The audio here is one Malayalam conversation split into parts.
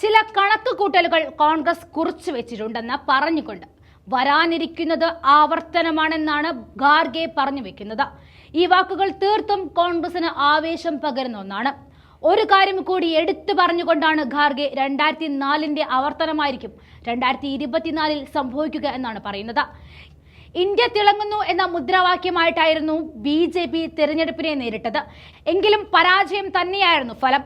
ചില കണക്കുകൂട്ടലുകൾ കോൺഗ്രസ് കുറിച്ചു വെച്ചിട്ടുണ്ടെന്ന് പറഞ്ഞുകൊണ്ട് വരാനിരിക്കുന്നത് ആവർത്തനമാണെന്നാണ് ഗാർഗെ പറഞ്ഞു വെക്കുന്നത്. ഈ വാക്കുകൾ തീർത്തും കോൺഗ്രസിന് ആവേശം പകരുന്ന ഒന്നാണ്. ഒരു കാര്യം കൂടി എടുത്തു പറഞ്ഞുകൊണ്ടാണ് ഖാർഗെ രണ്ടായിരത്തി നാലിന്റെ ആവർത്തനമായിരിക്കും രണ്ടായിരത്തി ഇരുപത്തിനാലിൽ സംഭവിക്കുക എന്നാണ് പറയുന്നത്. ഇന്ത്യ തിളങ്ങുന്നു എന്ന മുദ്രാവാക്യമായിട്ടായിരുന്നു ബി ജെ പി തിരഞ്ഞെടുപ്പിനെ നേരിട്ടത്. എങ്കിലും പരാജയം തന്നെയായിരുന്നു ഫലം.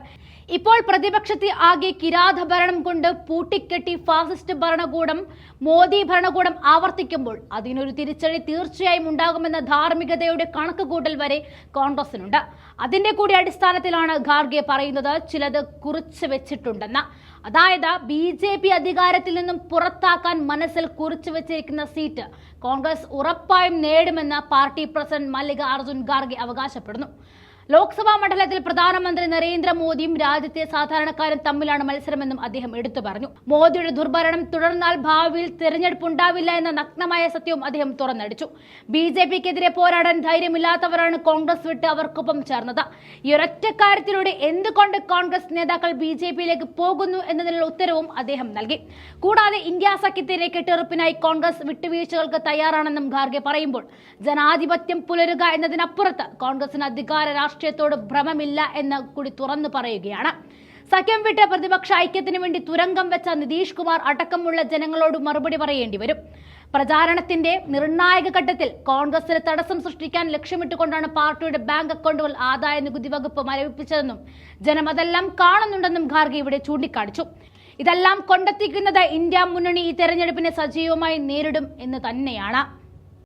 ഇപ്പോൾ പ്രതിപക്ഷത്തെ ആകെ കിരാത ഭരണം കൊണ്ട് പൂട്ടിക്കെട്ടി ഫാസിസ്റ്റ് ഭരണകൂടം മോദി ഭരണകൂടം ആവർത്തിക്കുമ്പോൾ അതിനൊരു തിരിച്ചടി തീർച്ചയായും ഉണ്ടാകുമെന്ന ധാർമ്മികതയുടെ കണക്കുകൂട്ടൽ വരെ കോൺഗ്രസിനുണ്ട്. അതിന്റെ കൂടി അടിസ്ഥാനത്തിലാണ് ഖാർഗെ പറയുന്നത് ചിലത് കുറിച്ചു വെച്ചിട്ടുണ്ടെന്ന്. അതായത് ബി ജെ പി അധികാരത്തിൽ നിന്നും പുറത്താക്കാൻ മനസ്സിൽ കുറിച്ചു വെച്ചിരിക്കുന്ന സീറ്റ് കോൺഗ്രസ് ഉറപ്പായും നേടുമെന്ന് പാർട്ടി പ്രസിഡന്റ് മല്ലികാർജുൻ ഖാർഗെ അവകാശപ്പെടുന്നു. ലോക്സഭാ മണ്ഡലത്തിൽ പ്രധാനമന്ത്രി നരേന്ദ്രമോദിയും രാജ്യത്തെ സാധാരണക്കാരും തമ്മിലാണ് മത്സരമെന്നും അദ്ദേഹം എടുത്തു പറഞ്ഞു. മോദിയുടെ ദുർഭരണം തുടർന്നാൽ ഭാവിയിൽ തെരഞ്ഞെടുപ്പ് ഉണ്ടാവില്ല എന്ന നഗ്നമായ സത്യവും അദ്ദേഹം തുറന്നടിച്ചു. ബി ജെ പിക്കെതിരെ പോരാടാൻ ധൈര്യമില്ലാത്തവരാണ് കോൺഗ്രസ് വിട്ട് അവർക്കൊപ്പം ചേർന്നത്. ഈ ഒരൊറ്റ കാര്യത്തിലൂടെ എന്തുകൊണ്ട് കോൺഗ്രസ് നേതാക്കൾ ബി ജെ പിയിലേക്ക് പോകുന്നു എന്നതിനുള്ള ഉത്തരവും അദ്ദേഹം നൽകി. കൂടാതെ ഇന്ത്യ സഖ്യത്തിന്റെ കെട്ടിറപ്പിനായി കോൺഗ്രസ് വിട്ടുവീഴ്ചകൾക്ക് തയ്യാറാണെന്നും ഖാർഗെ പറയുമ്പോൾ ജനാധിപത്യം പുലരുക എന്നതിനപ്പുറത്ത് കോൺഗ്രസിന് അധികാര രാഷ്ട്രീയത്തോട് ഭ്രമമില്ല എന്ന് കൂടി തുറന്നു പറയുകയാണ്. സഖ്യം വിട്ട പ്രതിപക്ഷ ഐക്യത്തിന് വേണ്ടി തുരങ്കം വെച്ച നിതീഷ് കുമാർ അടക്കമുള്ള ജനങ്ങളോട് മറുപടി പറയേണ്ടി വരും. പ്രചാരണത്തിന്റെ നിർണായക ഘട്ടത്തിൽ കോൺഗ്രസിന് തടസ്സം സൃഷ്ടിക്കാൻ ലക്ഷ്യമിട്ടുകൊണ്ടാണ് പാർട്ടിയുടെ ബാങ്ക് അക്കൗണ്ടുകൾ ആദായ നികുതി വകുപ്പ് മരവിപ്പിച്ചതെന്നും ജനമതെല്ലാം കാണുന്നുണ്ടെന്നും ഖാർഗെ ഇവിടെ ചൂണ്ടിക്കാണിച്ചു. ഇതെല്ലാം കൊണ്ടെത്തിക്കുന്നത് ഇന്ത്യ മുന്നണി ഈ തെരഞ്ഞെടുപ്പിനെ സജീവമായി നേരിടും എന്ന് തന്നെയാണ്.